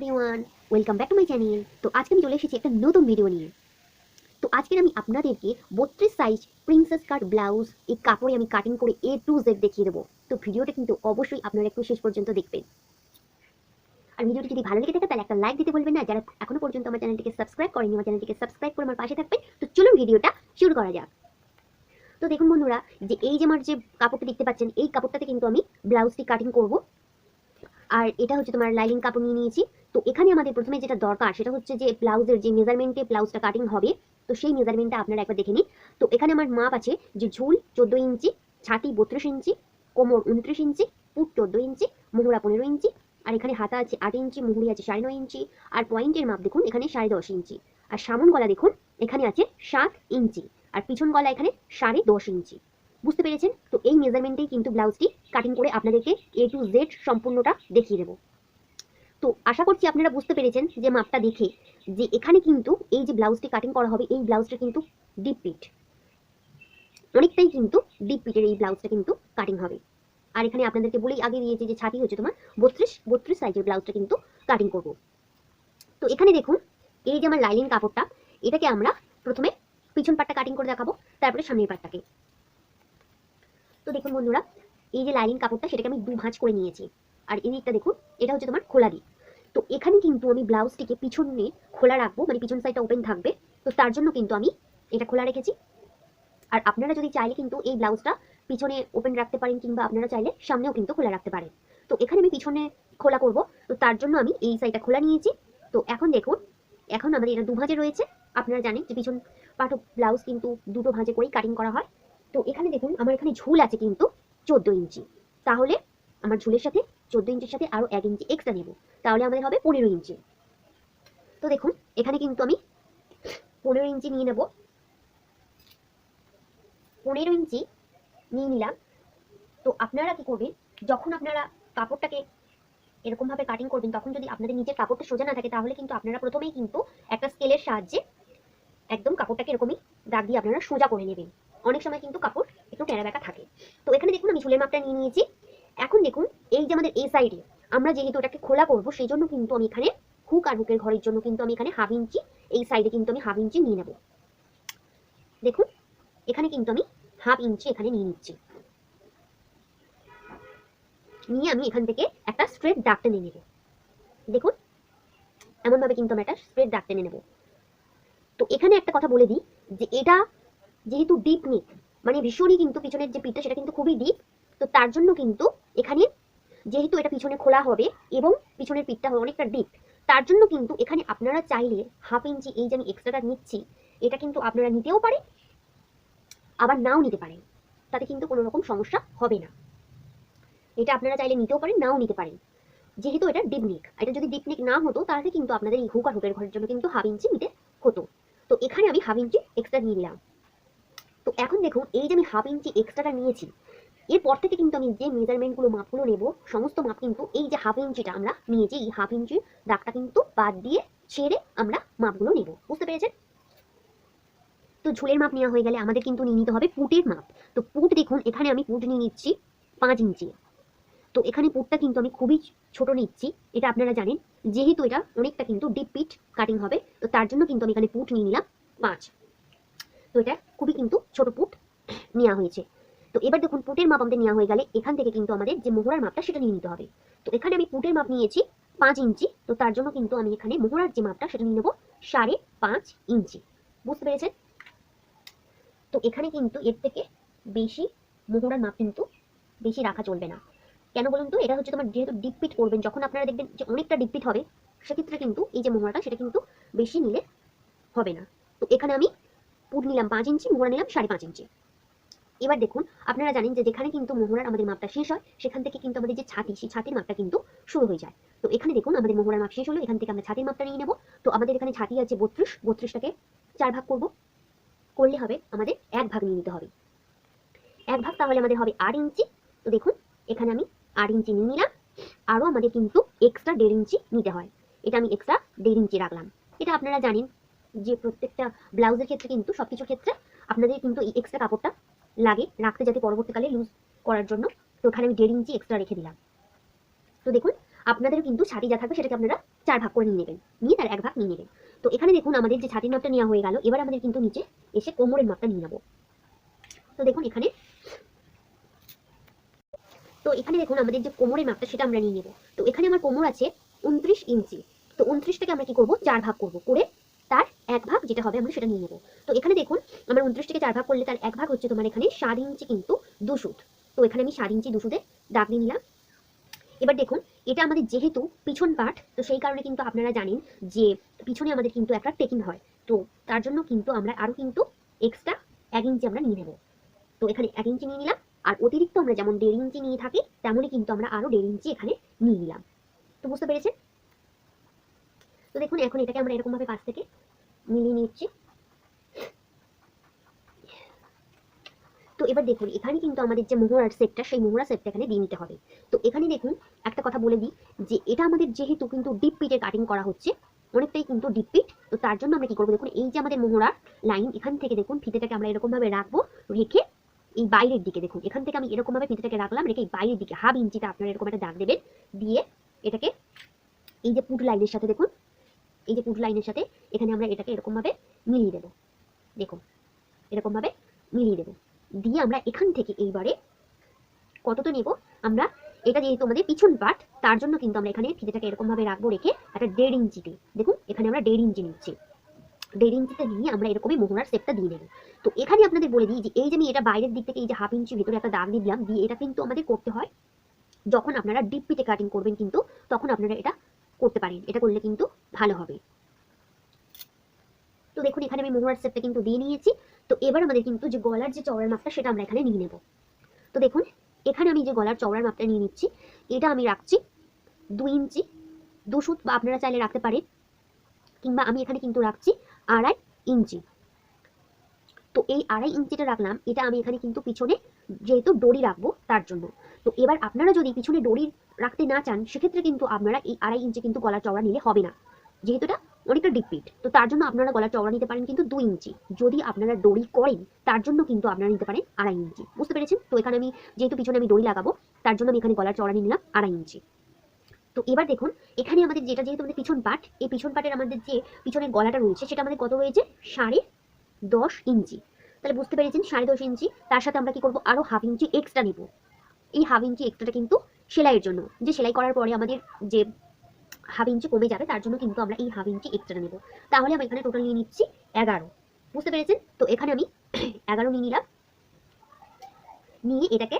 Everyone welcome back to my channel তো আজকে আমি চলে একটা নতুন ভিডিও নিয়ে। তো আজকে আমি আপনাদেরকে বত্রিশ সাইজ প্রিন্সেস কাট ব্লাউজ এই কাপড়ে আমি কাটিং করে এ টু জেড দেখিয়ে দেবো। তো ভিডিওটা কিন্তু অবশ্যই আপনারা একটু শেষ পর্যন্ত দেখবেন। আর ভিডিওটি যদি ভালো লেগে থাকে, তাহলে একটা লাইক দিতে বলবেন না। যারা এখনও পর্যন্ত আমার চ্যানেলটিকে সাবস্ক্রাইব করেনি, আমার চ্যানেলটিকে সাবস্ক্রাইব করে আমার পাশে থাকবেন। তো চলুন ভিডিওটা শুরু করা যাক। তো দেখুন বন্ধুরা, যে এই যে আমার যে কাপড়টা দেখতে পাচ্ছেন, এই কাপড়টাতে কিন্তু আমি ব্লাউজটি কাটিং করব। আর এটা হচ্ছে তোমার লাইলিং কাপড় নিয়ে নিয়েছি। তো এখানে আমাদের প্রথমে যেটা দরকার, সেটা হচ্ছে যে ব্লাউজের যে মেজারমেন্টে ব্লাউজটা কাটিং হবে, তো সেই মেজারমেন্টটা আপনারা একবার দেখে নিন। তো এখানে আমার মাপ আছে যে ঝুল চোদ্দ ইঞ্চি, ছাতি বত্রিশ ইঞ্চি, কোমর উনত্রিশ ইঞ্চি, পুট চোদ্দ ইঞ্চি, মোহরা পনেরো ইঞ্চি, আর এখানে হাতা আছে আট ইঞ্চি, মুহুরি আছে সাড়ে নয় ইঞ্চি, আর পয়েন্টের মাপ দেখুন, এখানে সাড়ে দশ ইঞ্চি। আর সামন গলা দেখুন, এখানে আছে সাত ইঞ্চি, আর পিছন গলা এখানে সাড়ে দশ ইঞ্চি। বুঝতে পেরেছেন? তো এই মেজারমেন্টেই কিন্তু ব্লাউজটি কাটিং করে আপনাদেরকে এ টু জেড সম্পূর্ণটা দেখিয়ে দেবো। তো আশা করছি আপনারা বুঝতে পেরেছেন যে মাপটা দেখে যে এখানে কিন্তু এই যে ব্লাউজটি কাটিং করা হবে, এই ব্লাউজটা কিন্তু ডিপ পিট অনেকটাই কিন্তু ডিপ পিটের এই ব্লাউজটা কিন্তু কাটিং হবে। আর এখানে আপনাদেরকে বলেই আগে দিয়েছি যে ছাতি হচ্ছে তোমার বত্রিশ বত্রিশ সাইজের ব্লাউজটা কিন্তু কাটিং করব। তো এখানে দেখুন, এই যে আমার লাইলিং কাপড়টা, এটাকে আমরা প্রথমে পিছন পাটটা কাটিং করে দেখাবো, তারপরে সামনের পাটটাকে। তো দেখুন বন্ধুরা, এই যে লাইনিং কাপড়টা, সেটাকে আমি দু ভাঁজ করে নিয়েছি। আর এই দিকটা দেখুন, এটা হচ্ছে তোমার খোলা দিক। তো এখানে কিন্তু আমি ব্লাউজটিকে পিছনে খোলা রাখব মানে পিছন সাইডটা ওপেন থাকবে। তো তার জন্য কিন্তু আমি এটা খোলা রেখেছি। আর আপনারা যদি চাইলে কিন্তু এই ব্লাউজটা পিছনে ওপেন রাখতে পারেন, কিংবা আপনারা চাইলে সামনেও কিন্তু খোলা রাখতে পারেন। তো এখানে আমি পিছনে খোলা করব। তো তার জন্য আমি এই সাইডটা খোলা নিয়েছি। তো এখন দেখুন, এখন আমাদের এটা দু ভাঁজে রয়েছে। আপনারা জানেন যে পিছন পাট ব্লাউজ কিন্তু দুটো ভাঁজে করেই কাটিং করা হয়। তো এখানে দেখুন, আমার এখানে ঝুল আছে কিন্তু চোদ্দ ইঞ্চি। তাহলে আমার ঝুলের সাথে চোদ্দ ইঞ্চির সাথে আরও এক ইঞ্চি এক্সট্রা নেব। তাহলে আমাদের হবে পনেরো ইঞ্চি। তো দেখুন, এখানে কিন্তু আমি পনেরো ইঞ্চি নিয়ে নেব। পনেরো ইঞ্চি নিয়ে নিলাম। তো আপনারা কি করবেন, যখন আপনারা কাপড়টাকে এরকমভাবে কাটিং করবেন, তখন যদি আপনাদের নিজের কাপড়টা সোজা না থাকে, তাহলে কিন্তু আপনারা প্রথমেই কিন্তু একটা স্কেলের সাহায্যে একদম কাপড়টাকে এরকমই দাগ দিয়ে আপনারা সোজা করে নেবেন। অনেক সময় কিন্তু কাপড় একটু টেরা বেঁকা থাকে। তো এখানে দেখুন আমি ঝুলের মাপটা নিয়ে নিয়েছি। এখন দেখুন, এই যে আমাদের এই সাইডে আমরা যেহেতু ওটাকে খোলা করব সেই জন্য কিন্তু আমি এখানে হুক আর হুকের ঘরের জন্য কিন্তু আমি এখানে হাফ ইঞ্চি এই সাইডে কিন্তু আমি হাফ ইঞ্চি নিয়ে নেব। দেখুন, এখানে কিন্তু আমি হাফ ইঞ্চি এখানে নিয়ে নিচ্ছি। নিয়ে আমি এখান থেকে একটা স্ট্রেট দাগ টেনে নেব। দেখুন, এমনভাবে কিন্তু আমি একটা স্ট্রেট দাগ টেনে নেব। তো এখানে একটা কথা বলে দিই যে এটা যেহেতু ডিপ নিক মানে ভীষণই কিন্তু পিছনের যে পিঠটা সেটা কিন্তু খুবই ডিপ তো তার জন্য কিন্তু এখানে যেহেতু এটা পিছনে খোলা হবে এবং পিছনের পিঠটা হবে অনেকটা ডিপ তার জন্য কিন্তু এখানে আপনারা চাইলে হাফ ইঞ্চি এই যে আমি এক্সট্রাটা নিচ্ছি, এটা কিন্তু আপনারা নিতেও পারেন, আবার নাও নিতে পারেন, তাতে কিন্তু কোনো রকম সমস্যা হবে না। এটা আপনারা চাইলে নিতেও পারেন, নাও নিতে পারেন। যেহেতু এটা ডিপ নেক এটা যদি ডিপ নেক না হতো, তাহলে কিন্তু আপনাদের এই হুক আর হুকের ঘরের জন্য কিন্তু হাফ ইঞ্চি নিতে হতো। তো এখানে আমি হাফ ইঞ্চি এক্সট্রা নিয়ে নিলাম তো এখন দেখুন, এই যে আমি হাফ ইঞ্চি এক্সট্রাটা নিয়েছি, এরপর থেকে কিন্তু আমি যে মেজারমেন্টগুলো মাপগুলো নেব, সমস্ত মাপ কিন্তু এই যে হাফ ইঞ্চিটা আমরা নিয়েছি, এই হাফ ইঞ্চির দাগটা কিন্তু বাদ দিয়ে ছেড়ে আমরা মাপগুলো নেব। বুঝতে পেরেছেন? তো ঝুলের মাপ নেওয়া হয়ে গেলে আমাদের কিন্তু নিয়ে নিতে হবে পুটের মাপ। তো পুট দেখুন, এখানে আমি পুট নিয়ে নিচ্ছি পাঁচ ইঞ্চি। তো এখানে পুটটা কিন্তু আমি খুবই ছোট নিচ্ছি, এটা আপনারা জানেন। যেহেতু এটা অনেকটা কিন্তু ডিপ পিট কাটিং হবে, তো তার জন্য কিন্তু আমি এখানে পুট নিয়ে নিলাম পাঁচ। তো এটা খুবই কিন্তু ছোট পুট নেওয়া হয়েছে। তো এবার দেখুন, পুটের মাপ আমাদের নেওয়া হয়ে গেলে এখান থেকে কিন্তু আমাদের যে মোহরার মাপটা সেটা নিয়ে নিতে হবে। তো এখানে আমি পুটের মাপ নিয়েছি পাঁচ ইঞ্চি, তো তার জন্য কিন্তু আমি এখানে মোহরার যে মাপটা সেটা নিয়ে নেব সাড়ে পাঁচ ইঞ্চি। বুঝতে পেরেছেন? তো এখানে কিন্তু এর থেকে বেশি মোহরার মাপ কিন্তু বেশি রাখা চলবে না। কেন বলুন তো? এটা হচ্ছে তোমার যেহেতু ডিপপিট করবেন, যখন আপনারা দেখবেন যে অনেকটা ডিপপিট হবে, সেক্ষেত্রে কিন্তু এই যে মোহরাটা সেটা কিন্তু বেশি নিলে হবে না। তো এখানে আমি পুট নিলাম পাঁচ ইঞ্চি, মোহরা নিলাম সাড়ে পাঁচ ইঞ্চি। এবার দেখুন, আপনারা জানেন যে যেখানে কিন্তু মোহরার আমাদের মাপটা শেষ হয়, সেখান থেকে কিন্তু আমাদের যে ছাতি, সেই ছাতির মাপটা কিন্তু শুরু হয়ে যায়। তো এখানে দেখুন, আমাদের মোহরার মাপ শেষ হলো, এখান থেকে আমরা ছাতির মাপটা নিয়ে নেব। তো আমাদের এখানে ছাতি আছে বত্রিশ, বত্রিশটাকে চার ভাগ করব। করলে হবে আমাদের এক ভাগ নিয়ে নিতে হবে। এক ভাগ তাহলে আমাদের হবে আট ইঞ্চি। তো দেখুন, এখানে আমি আট ইঞ্চি নিয়ে নিলাম। আরও আমাদের কিন্তু এক্সট্রা দেড় ইঞ্চি নিতে হয়। এটা আমি এক্সট্রা দেড় ইঞ্চি রাখলাম। এটা আপনারা জানেন যে প্রত্যেকটা ব্লাউজের ক্ষেত্রে কিন্তু সব কিছুর ক্ষেত্রে আপনাদের কিন্তু এই এক্সট্রা কাপড়টা লাগে রাখতে যাতে পরবর্তীকালে লুজ করার জন্য। তো ওখানে আমি দেড় ইঞ্চি এক্সট্রা রেখে দিলাম। তো দেখুন, আপনাদেরও কিন্তু ছাতি যা থাকবে সেটাকে আপনারা চার ভাগ করে নিয়ে নেবেন। নিয়ে তার এক ভাগ নিয়ে নেবেন। তো এখানে দেখুন, আমাদের যে ছাতির মাপটা নেওয়া হয়ে গেল, এবার আমাদের কিন্তু নিচে এসে কোমরের মাপটা নিয়ে নেব। তো দেখুন এখানে। তো এখানে দেখুন, আমাদের যে কোমরের মাপটা সেটা আমরা নিয়ে নেব। তো এখানে আমার কোমর আছে উনত্রিশ ইঞ্চি। তো উনত্রিশটাকে আমরা কি করব? চার ভাগ করব। করে এক ভাগ যেটা হবে আমরা সেটা নিয়ে নেব। তো এখানে দেখুন, আমার উনত্রিশ থেকে চার ভাগ করলে তার এক ভাগ হচ্ছে তোমার এখানে সাত ইঞ্চি কিন্তু দুশুট তো এখানে আমি সাত ইঞ্চি দুশুতে দাগ দিয়ে নিলাম। এবার দেখুন, এটা আমাদের যেহেতু পিছন পার্ট তো সেই কারণে কিন্তু আপনারা জানেন যে পিছনে আমাদের কিন্তু একটা টেকিং হয়। তো তার জন্য কিন্তু আমরা আরও কিন্তু এক্সট্রা এক ইঞ্চি আমরা নিয়ে নেব। তো এখানে এক ইঞ্চি নিয়ে নিলাম, আর অতিরিক্ত আমরা যেমন দেড় ইঞ্চি নিয়ে থাকি, তেমনই কিন্তু আমরা আরও দেড় ইঞ্চি এখানে নিয়ে নিলাম। তো বুঝতে পেরেছেন? তো দেখুন, এখন এটাকে আমরা এরকমভাবে পাশ থেকে মিলিয়ে তো এবার দেখুন, এখানে কিন্তু আমাদের যে মোহরার সেটটা সেই মোহরা সেটটা এখানে দিয়ে নিতে হবে। তো এখানে দেখুন, একটা কথা বলে দিই যে এটা আমাদের যেহেতু কিন্তু ডিপ পিটে কাটিং করা হচ্ছে, অনেকটাই কিন্তু ডিপ পিট তো তার জন্য আমরা কি করব? দেখুন, এই যে আমাদের মোহরার লাইন এখান থেকে দেখুন, ফিতেটাকে আমরা এরকমভাবে রাখব, রেখে এই বাইরের দিকে দেখুন, এখান থেকে আমি এরকমভাবে ফিতেটাকে রাখলাম, রেখে এই বাইরের দিকে, হাফ ইঞ্চিতে আপনারা এরকম একটা দাগ দেবেন, দিয়ে এটাকে এই যে পুট লাইনের সাথে দেখুন এই যে পুট লাইনের সাথে, এখানে আমরা এটাকে এরকমভাবে মিলিয়ে দেবো। দেখুন, এরকমভাবে মিলিয়ে দেবো। দিয়ে আমরা এখান থেকে এইবারে কতটা নেব? আমরা এটা যেহেতু আমাদের পিছন পার্ট তার জন্য কিন্তু আমরা এখানে ফিতেটাকে এরকমভাবে রাখব রেখে একটা দেড় ইঞ্চিতে দেখুন, এখানে আমরা দেড় ইঞ্চি নিচ্ছি। দেড় ইঞ্চিতে নিয়ে আমরা এরকমই মোহরার সেপটা দিয়ে দেবো তো এখানে আপনাদের বলে দিই যে, এই যে আমি এটা বাইরের দিক থেকে এই যে হাফ ইঞ্চি ভিতরে একটা দাগ দিয়ে দিলাম, দিয়ে এটা কিন্তু আমাদের করতে হয়। যখন আপনারা ডিপ পিটে কাটিং করবেন কিন্তু, তখন আপনারা এটা করতে পারেন। এটা করলে কিন্তু ভালো হবে। তো দেখুন, এখানে আমি মোহরার সেপটা কিন্তু দিয়ে নিয়েছি। তো এবার আমাদের কিন্তু যে গলার যে চওড়ার মাপটা, সেটা আমরা এখানে নিয়ে নেব। তো দেখুন, এখানে আমি যে গলার চওড়ার মাপটা নিয়ে নিচ্ছি, এটা আমি রাখছি দুই ইঞ্চি। দু বা আপনারা চাইলে রাখতে পারেন। কিংবা আমি এখানে কিন্তু রাখছি আড়াই ইঞ্চি। তো এই আড়াই ইঞ্চিটা রাখলাম, এটা আমি এখানে কিন্তু পিছনে যেহেতু দড়ি রাখব তার জন্য। তো এবার আপনারা যদি পিছনে দড়ি রাখতে না চান, সেক্ষেত্রে কিন্তু আপনারা এই আড়াই ইঞ্চি কিন্তু গলার চওড়া নিলে হবে না। যেহেতু এটা অনেকটা ডিপিট তো তার জন্য আপনারা গলার চওড়া নিতে পারেন কিন্তু দুই ইঞ্চি। যদি আপনারা দড়ি করেন, তার জন্য কিন্তু আপনারা নিতে পারেন আড়াই ইঞ্চি। বুঝতে পেরেছেন? তো এখানে আমি যেহেতু পিছনে আমি দড়ি লাগাবো, তার জন্য আমি এখানে গলার চওড়া নিয়ে নিলাম আড়াই ইঞ্চি। তো এবার দেখুন, এখানে আমাদের যেটা যেহেতু আমাদের পিছন পাট, এই পিছন পাটের আমাদের যে পিছনের গলাটা রয়েছে, সেটা আমাদের কত রয়েছে? সাড়ে দশ ইঞ্চি। তাহলে বুঝতে পেরেছেন, সাড়ে দশ ইঞ্চি। তার সাথে আমরা কি করব? আরও হাফ ইঞ্চি এক্সট্রা নিব। এই হাফ ইঞ্চি এক্সট্রাটা কিন্তু সেলাইয়ের জন্য। যে সেলাই করার পরে আমাদের যে হাফ ইঞ্চি কমে যাবে, তার জন্য কিন্তু আমরা এই হাফ ইঞ্চি এক্সট্রা নেব। তাহলে আমি এখানে টোটাল নিয়ে নিচ্ছি এগারো। বুঝতে পেরেছেন? তো এখানে আমি এগারো নিয়ে নিলাম। নিয়ে এটাকে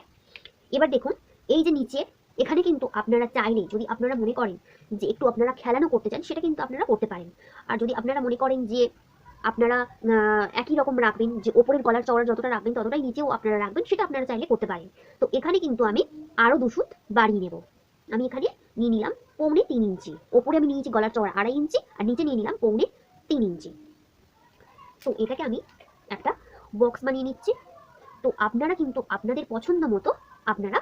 এবার দেখুন, এই যে নিচে, এখানে কিন্তু আপনারা চাইলে, যদি আপনারা মনে করেন যে একটু আপনারা খেলানো করতে চান, সেটা কিন্তু আপনারা করতে পারেন। আর যদি আপনারা মনে করেন যে আপনারা একই রকম রাখবেন, যে ওপরের গলার চওড়া যতটা রাখবেন, ততটাই নিচেও আপনারা রাখবেন, সেটা আপনারা চাইলে করতে পারেন। তো এখানে কিন্তু আমি আরও দুশুত বাড়িয়ে নেব। আমি এখানে নিয়ে নিলাম পৌনে তিন ইঞ্চি। ওপরে আমি নিয়েছি গলার চওড়া আড়াই ইঞ্চি, আর নিচে নিয়ে নিলাম পৌনে তিন ইঞ্চি। তো এটাকে আমি একটা বক্স বানিয়ে নিচ্ছি। তো আপনারা কিন্তু আপনাদের পছন্দ মতো আপনারা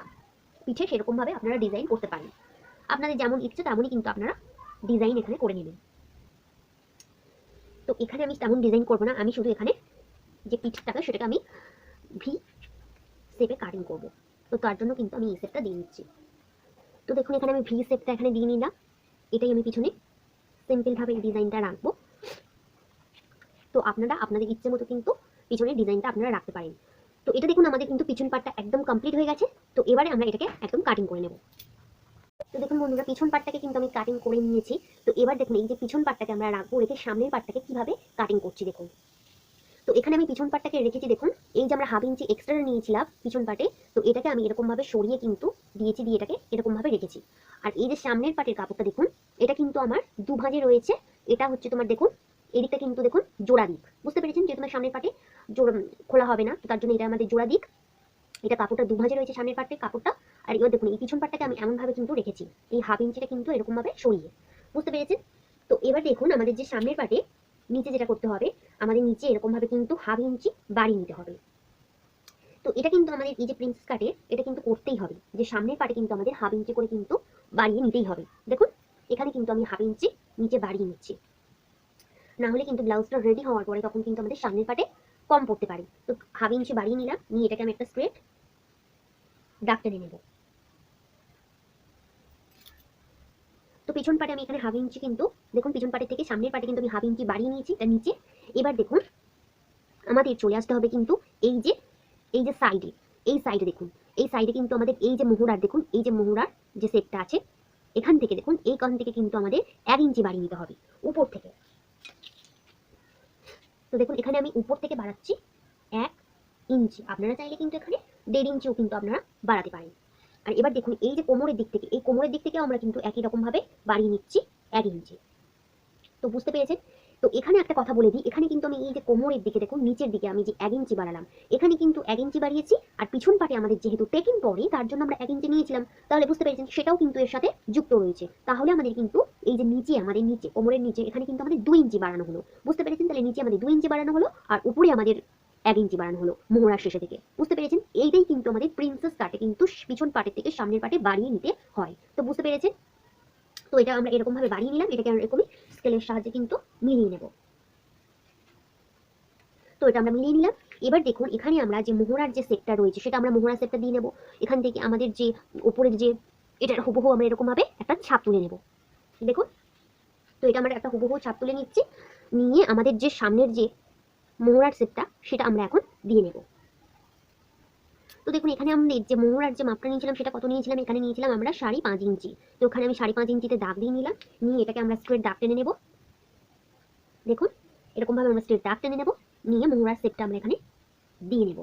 পিঠে সেরকমভাবে আপনারা ডিজাইন করতে পারেন। আপনাদের যেমন ইচ্ছে তেমনই কিন্তু আপনারা ডিজাইন এখানে করে নেবেন। তো এখানে আমি তেমন ডিজাইন করব না। আমি শুধু এখানে যে পিঠটাকে সেটাকে আমি ভি শেপে কাটিং করব। তো তার জন্য কিন্তু আমি এই শেপটা দিয়ে নিচ্ছি। তো দেখুন, এখানে আমি ভি শেপটা এখানে দিয়ে নিলাম। এটাই আমি পিছনে সিম্পলভাবে এই ডিজাইনটা রাখব। তো আপনারা, আপনাদের ইচ্ছে মতো কিন্তু পিছনের ডিজাইনটা আপনারা রাখতে পারেন। তো এটা দেখুন, আমাদের কিন্তু পিছন পার্টটা একদম কমপ্লিট হয়ে গেছে। তো এবারে আমরা এটাকে একদম কাটিং করে নেব। তো দেখুন বন্ধুরা, পিছন পার্টটাকে কিন্তু আমি কাটিং করে নিয়েছি। তো এবার দেখুন, এই যে পিছন পার্টটাকে আমরা রাখব, রেখে সামনের পার্টটাকে কীভাবে কাটিং করছি দেখুন। তো এখানে আমি পিছন পার্টটাকে রেখেছি দেখুন, এই যে আমরা হাফ ইঞ্চি এক্সট্রা নিয়েছিলাম পিছন পার্টে তো এটাকে আমি এরকমভাবে সরিয়ে কিন্তু দিয়েছি, দিয়ে এটাকে এরকমভাবে রেখেছি। আর এই যে সামনের পার্টের কাপড়টা দেখুন, এটা কিন্তু আমার দু ভাঁজে রয়েছে। এটা হচ্ছে তোমার দেখুন, এদিকটা কিন্তু দেখুন জোড়া দিক। বুঝতে পেরেছেন যে তোমার সামনের পাটে জোড়া, খোলা হবে না তার জন্য এটা আমাদের জোড়া দিক। এটা কাপড়টা দু ভাঁজে রয়েছে সামনের পাটে কাপড়টা আর এবার দেখুন, এই পিছন পাটটাকে আমি এমনভাবে কিন্তু রেখেছি, এই হাফ ইঞ্চিটা কিন্তু এরকমভাবে সরিয়ে। বুঝতে পেরেছেন? তো এবার দেখুন, আমাদের যে সামনের পাটে নিচে যেটা করতে হবে, আমাদের নিচে এরকমভাবে কিন্তু হাফ ইঞ্চি বাড়িয়ে নিতে হবে। তো এটা কিন্তু আমাদের এই যে প্রিন্সেস কাটের এটা কিন্তু করতেই হবে। যে সামনের পাটে কিন্তু আমাদের হাফ ইঞ্চি করে কিন্তু বাড়িয়ে নিতেই হবে। দেখুন, এখানে কিন্তু আমি হাফ ইঞ্চি নিচে বাড়িয়ে নিচ্ছি। না হলে কিন্তু ব্লাউজটা রেডি হওয়ার পরে তখন কিন্তু আমাদের সামনের পাটে কম পড়তে পারে। তো হাফ ইঞ্চি বাড়িয়ে নিলাম, নিয়ে এটাকে আমি একটা স্ট্রেট টেনে নেব। তো পিছন পাটে আমি এখানে হাফ ইঞ্চি কিন্তু, দেখুন পিছন পাটে থেকে সামনের পাটে কিন্তু আমি হাফ ইঞ্চি বাড়িয়ে নিয়েছি এটা নিচে। এবার দেখুন, আমাদের চলে আসতে হবে কিন্তু এই যে এই যে সাইডে এই সাইডে দেখুন, এই সাইডে কিন্তু আমাদের এই যে মোহরার, দেখুন, এই যে মোহরার যে সেটটা আছে, এখান থেকে দেখুন, এই কান থেকে কিন্তু আমাদের এক ইঞ্চি বাড়িয়ে নিতে হবে, উপর থেকে। তো দেখুন, এখানে আমি উপর থেকে বাড়াচ্ছি এক ইঞ্চি আপনারা চাইলে কিন্তু এখানে দেড় ইঞ্চিও কিন্তু আপনারা বাড়াতে পারেন। আর এবার দেখুন, এই যে কোমরের দিক থেকে, এই কোমরের দিক থেকেও আমরা কিন্তু একই রকম ভাবে বাড়িয়ে নিচ্ছি, এক ইঞ্চি। তো বুঝতে পেরেছেন? তো এখানে একটা কথা বলে দিই, এখানে কিন্তু আমি এই যে কোমরের দিকে দেখুন, নিচের দিকে আমি যে এক ইঞ্চি বাড়ালাম, এখানে কিন্তু এক ইঞ্চি বাড়িয়েছি, আর পিছন পাটে আমাদের যেহেতু টেকিং পরে, তার জন্য আমরা এক ইঞ্চি নিয়েছিলাম। তাহলে বুঝতে পেরেছেন, সেটাও কিন্তু এর সাথে যুক্ত রয়েছে। তাহলে আমাদের কিন্তু এই যে নিচে, আমাদের নিচে, কোমরের নিচে, এখানে কিন্তু আমাদের দুই ইঞ্চি বাড়ানো হলো। বুঝতে পেরেছেন? তাহলে নিচে আমাদের দুই ইঞ্চি বাড়ানো হলো, আর উপরে আমাদের এক ইঞ্চি বাড়ানো হলো মোহরার শেষে থেকে। বুঝতে পেরেছেন? এইটাই কিন্তু আমাদের প্রিন্সেস কাটে কিন্তু পিছন পাটের থেকে সামনের পাটে বাড়িয়ে নিতে হয়। তো বুঝতে পেরেছেন? তো এটা আমরা এরকম ভাবে বাড়িয়ে নিলাম, এটাকে আমরা এরকমই স্কেলের সাহায্যে কিন্তু মিলিয়ে নেব। তো এটা আমরা মিলিয়ে নিলাম। এবার দেখুন, এখানে আমরা যে মোহরার যে সেটটা রয়েছে, সেটা আমরা মোহরা সেটটা দিয়ে নেব। এখান থেকে আমাদের যে উপরের যে এটার হুবহু আমরা এরকম ভাবে একটা ছাপ তুলে নেব। দেখুন? তো এটা আমরা একটা হুবহু ছাপ তুলে নিচ্ছি। নিয়ে আমাদের যে সামনের যে মোহরার সেটটা সেটা আমরা এখন দিয়ে নেব। তো দেখুন, এখানে আমরা যে মোহরার যে মাপটা নিয়েছিলাম সেটা কত নিয়েছিলাম? এখানে নিয়েছিলাম আমরা সাড়ে পাঁচ ইঞ্চি। তো ওখানে আমি সাড়ে পাঁচ ইঞ্চিতে দাগ দিয়ে নিলাম। নিয়ে এটাকে আমরা স্ট্রেট দাগ টেনে নেব। দেখুন, এরকমভাবে আমরা স্ট্রেট দাগ টেনে নেব। নিয়ে মোহরার সেপটা আমরা এখানে দিয়ে নেব।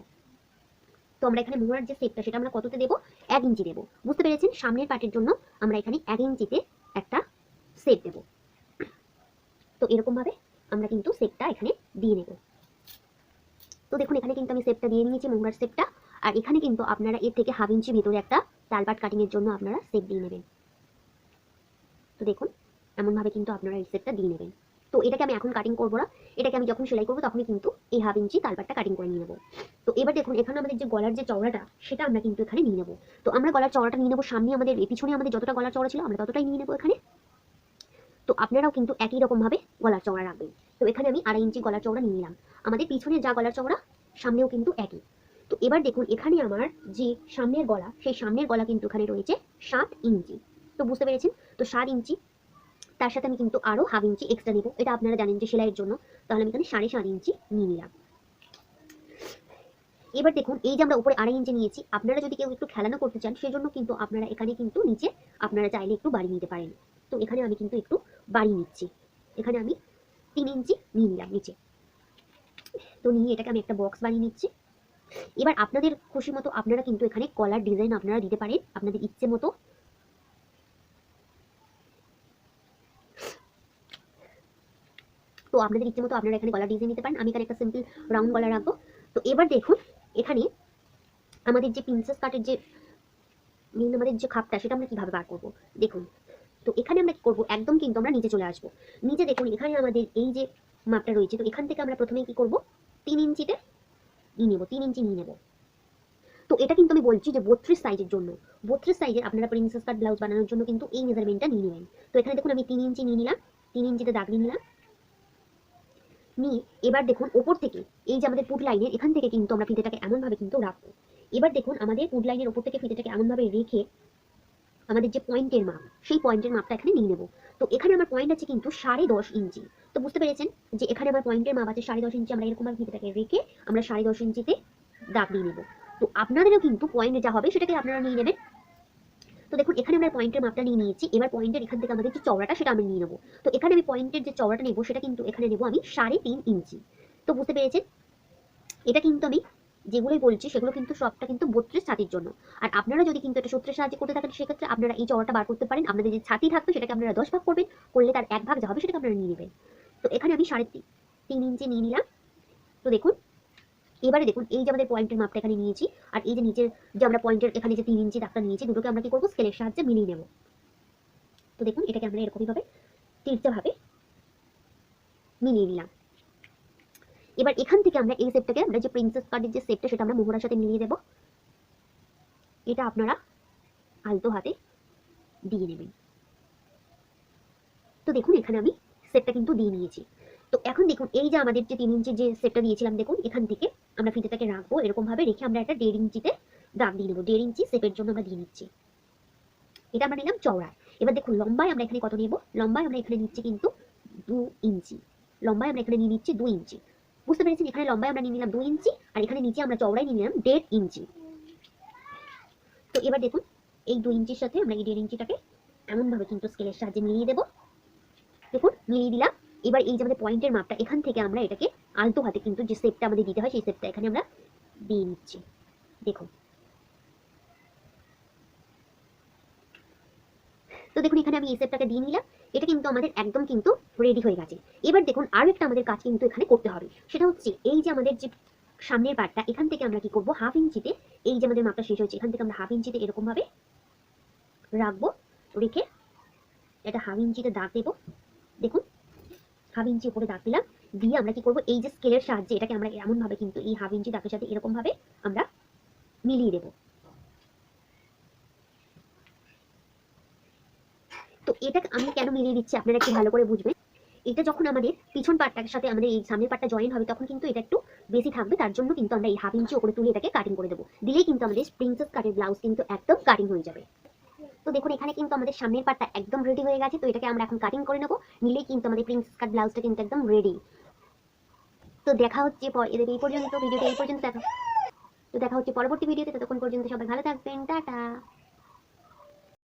তো আমরা এখানে মোহরার যে সেপটা সেটা আমরা কততে দেবো? এক ইঞ্চি দেবো। বুঝতে পেরেছেন? সামনের পার্টের জন্য আমরা এখানে এক ইঞ্চিতে একটা সেপ দেব। তো এরকমভাবে আমরা কিন্তু সেপটা এখানে দিয়ে নেব। তো দেখুন, এখানে কিন্তু আমি সেপটা দিয়ে নিয়েছি মোহরার সেপটা আর এখানে কিন্তু আপনারা এর থেকে হাফ ইঞ্চি ভিতরে একটা তালপাট কাটিং এর জন্য আপনারা সেপ দিয়ে নেবেন। তো দেখুন, এমনভাবে কিন্তু আপনারা এই সেপটা দিয়ে নেবেন। তো এটাকে আমি এখন কাটিং করব না। এটাকে আমি যখন সেলাই করব, তখনই কিন্তু এই হাফ ইঞ্চি তালপাটটা কাটিং করে নিয়ে নেব। তো এবার দেখুন, এখানে আমাদের যে গলার যে চওড়াটা, সেটা আমরা কিন্তু এখানে নিয়ে নেব। তো আমরা গলার চওড়াটা নিয়ে নেব সামনে আমাদের পিছনে আমাদের যতটা গলার চওড়া ছিল, আমরা ততটাই নিয়ে নেব এখানে। তো আপনারাও কিন্তু একই রকম ভাবে গলার চওড়া রাখবেন। তো এখানে আমি আড়াই ইঞ্চি গলার চওড়া নিয়ে নিলাম। আমাদের পিছনে যা গলার চওড়া, সামনেও কিন্তু একই। তো এবার দেখুন, এখানে আমার যে সামনের গলা, সেই সামনের গলা কিন্তু এখানে রয়েছে সাত ইঞ্চি। তো বুঝতে পেরেছেন? তো সাত ইঞ্চি, তার সাথে আমি কিন্তু আরও হাফ ইঞ্চি এক্সট্রা নেব। এটা আপনারা জানেন যে সেলাইয়ের জন্য। তাহলে আমি এখানে সাড়ে সাত ইঞ্চি নিয়ে নিলাম। এবার দেখুন, এই যে আমরা উপরে আড়াই ইঞ্চি নিয়েছি, আপনারা যদি কেউ একটু খেলানো করতে চান, সেজন্য কিন্তু আপনারা এখানে কিন্তু নিচে আপনারা চাইলে একটু বাড়িয়ে নিতে পারেন। তো এখানে আমি কিন্তু একটু বাড়িয়ে নিচ্ছি। এখানে আমি তিন ইঞ্চি নিয়ে নিলাম নিচে। তো নিয়ে এটাকে আমি একটা বক্স বানিয়ে নিচ্ছি। এবার আপনাদের খুশি মতো আপনারা কিন্তু এখানে কলার ডিজাইন আপনারা দিতে পারেন। আপনাদের ইচ্ছে মতো। তো আপনাদের ইচ্ছে মতো আপনারা এখানে গলা ডিজাইন নিতে পারেন। আমি এখানে একটা সিম্পল রাউন্ড গলা রাখব। তো এবার দেখুন, এখানে আমাদের যে প্রিন্সেস কাটের যে মেন আমাদের যে খাপটা, সেটা আমরা কীভাবে বার করব? দেখুন, তো এখানে আমরা কি করব? একদম কিন্তু আমরা নিচে চলে আসব। নিচে দেখুন, এখানে আমাদের এই যে মাপটা রয়েছে, তো এখান থেকে আমরা প্রথমে কি করব? তিন ইঞ্চিতে? নিয়ে নেব, তিন ইঞ্চি নিয়ে নেব। তো এটা কিন্তু আমি বলছি যে বত্রিশ সাইজের জন্য। বত্রিশ সাইজের আপনারা প্রিন্সেস কাট ব্লাউজ বানানোর জন্য কিন্তু এই মেজারমেন্টটা নিয়ে নেবেন তো এখানে দেখুন আমি তিন ইঞ্চি নিয়ে নিলাম, তিন ইঞ্চিতে দাগ দিয়ে নিলাম। নিয়ে এবার দেখুন ওপর থেকে, এই যে আমাদের পুট লাইনের এখান থেকে কিন্তু আমরা ফিতেটাকে এমনভাবে কিন্তু রাখব। এবার দেখুন আমাদের পুট লাইনের ওপর থেকে ফিতেটাকে এমনভাবে রেখে আমাদের যে পয়েন্টের মাপ, সেই পয়েন্টের মাপটা এখানে নিয়ে নেব। তো এখানে আমার পয়েন্ট আছে কিন্তু সাড়ে দশ ইঞ্চি। তো বুঝতে পেরেছেন যে এখানে আমার পয়েন্টের মাপ আছে সাড়ে দশ ইঞ্চি, আমরা এরকম ভাবে ফিতেটাকে রেখে আমরা সাড়ে দশ ইঞ্চিতে দাগ দিয়ে নেব। তো আপনাদেরও কিন্তু পয়েন্ট যা হবে সেটাকে আপনারা নিয়ে নেবেন। তো দেখুন, এখানে আমরা পয়েন্টের মাপটা নিয়ে নিয়েছি। এবার পয়েন্টের এখান থেকে আমাদের যে চওড়াটা সেটা আমি নিয়ে নেব। তো এখানে আমি পয়েন্টের যে চওড়াটা নেব সেটা কিন্তু এখানে নেব আমি সাড়ে তিন ইঞ্চি। তো বুঝতে পেরেছেন? এটা কিন্তু আমি যেগুলোই বলছি, সেগুলো কিন্তু সবটা কিন্তু বত্রিশ ছাতির জন্য। আর আপনারা যদি কিন্তু এটা সূত্রের সাহায্যে করতে থাকেন, সেক্ষেত্রে আপনারা এই চওড়াটা বার করতে পারেন, আপনাদের যে ছাতি থাকবে সেটাকে আপনারা দশ ভাগ করবেন, করলে তার এক ভাগ যা হবে সেটাকে আপনারা নিয়ে নেবেন। তো এখানে আমি সাড়ে তিন তিন ইঞ্চি নিয়ে নিলাম। তো দেখুন, এবারে দেখুন, এই যে আমাদের পয়েন্টের মাপটা এখানে নিয়েছি, আর এই যে নিচের যে আমরা পয়েন্টের এখানে যে তিন ইঞ্চি দাগটা নিয়েছি, দুটোকে আমরা কি করব? স্কেলের সাহায্যে মিলিয়ে নেব। তো দেখুন, এটাকে আমরা এরকমই ভাবে তিরচে ভাবে মিলিয়ে নিলাম। এবার এখান থেকে আমরা এই সেটটাকে আমরা যে প্রিন্সেস কার্ডের যে সেটটা সেটা আমরা মোহরার সাথে মিলিয়ে দেব। এটা আপনারা আলতো হাতে দিয়ে নেবেন। তো দেখুন, এখানে আমি সেটটা কিন্তু দিয়ে নিয়েছি। তো এখন দেখুন, এই যে আমাদের যে তিন ইঞ্চি যে সেটটা দিয়েছিলাম, দেখুন, এখান থেকে আমরা ফিতেটাকে রাখব। এরকম ভাবে রেখে আমরা একটা দেড় ইঞ্চিতে দাগ দিয়ে নেব। দেড় ইঞ্চি সেপের জন্য আমরা দিয়ে নিচ্ছি। এটা আমরা নিলাম চওড়ায় এবার দেখুন, লম্বায় আমরা এখানে কত নেব? লম্বায় আমরা এখানে নিচ্ছি কিন্তু দু ইঞ্চি। লম্বায় আমরা এখানে নিয়ে নিচ্ছি দু ইঞ্চি। বুঝতে পেরেছেন? এখানে লম্বায় আমরা নিয়ে নিলাম দু ইঞ্চি, আর এখানে নিচে আমরা চওড়ায় নিয়ে নিলাম দেড় ইঞ্চি। তো এবার দেখুন, এই দু ইঞ্চির সাথে আমরা এই দেড় ইঞ্চিটাকে এমনভাবে কিন্তু স্কেলের সাহায্যে মিলিয়ে দেবো। দেখুন, মিলিয়ে দিলাম। এবার এই যে আমাদের পয়েন্টের মাপটা, এখান থেকে আমরা এটাকে আলতো হাতে কিন্তু যে সেপটা আমাদের দিতে হয়, সেই সেপটা এখানে আমরা দিয়ে নিচ্ছি। দেখুন তো দেখুন, এখানে আমি এই শেপটাকে দিয়ে নিলাম। এটা কিন্তু আমাদের একদম কিন্তু রেডি হয়ে গেছে। এবার দেখুন, আরও একটা আমাদের কাজ কিন্তু এখানে করতে হবে। সেটা হচ্ছে, এই যে আমাদের যে সামনের পার্টটা এখান থেকে আমরা কি করব? হাফ ইঞ্চিতে এই যে আমাদের মাপটা শেষ হচ্ছে এখান থেকে আমরা হাফ ইঞ্চিতে এরকম ভাবে রাখব, রেখে এটা হাফ ইঞ্চিতে দাগ দেবো। দেখুন হাফ ইঞ্চি উপরে দাগ দিলাম। দিয়ে আমরা কি করব? এই যে স্কেলের সাহায্যে এটাকে আমরা এমন ভাবে কিন্তু এই হাফ ইঞ্চি দাগের সাথে এরকমভাবে আমরা মিলিয়ে দেব। এটা আমি কেন মিলিয়ে দিচ্ছি আপনারা একটু ভালো করে বুঝবেন। এটা যখন আমাদের পিছন পার্টটার সাথে আমাদের এই সামনের পার্টটা জয়েন হবে, তখন কিন্তু এটা একটু বেশি থাকবে। তার জন্য কিন্তু আমরা এই হাফ ইঞ্চি উপরে তুলে এটাকে কাটিং করে দেবো। দিলেই কিন্তু আমাদের প্রিন্সেস কাটের ব্লাউজ কিন্তু একদম কাটিং হয়ে যাবে। তো দেখুন, এখানে কিন্তু আমাদের সামনের পার্টটা একদম রেডি হয়ে গেছে। তো এটাকে আমরা এখন কাটিং করে নেব। নিলেই কিন্তু আমাদের প্রিন্সেস কাট ব্লাউজটা কিন্তু একদম রেডি তো দেখা হচ্ছে এদের এই পর্যন্ত, ভিডিওটা এই পর্যন্ত, দেখা তো দেখা হচ্ছে পরবর্তী ভিডিওতে। ততক্ষণ পর্যন্ত সবাই ভালো থাকবেন। টাটা!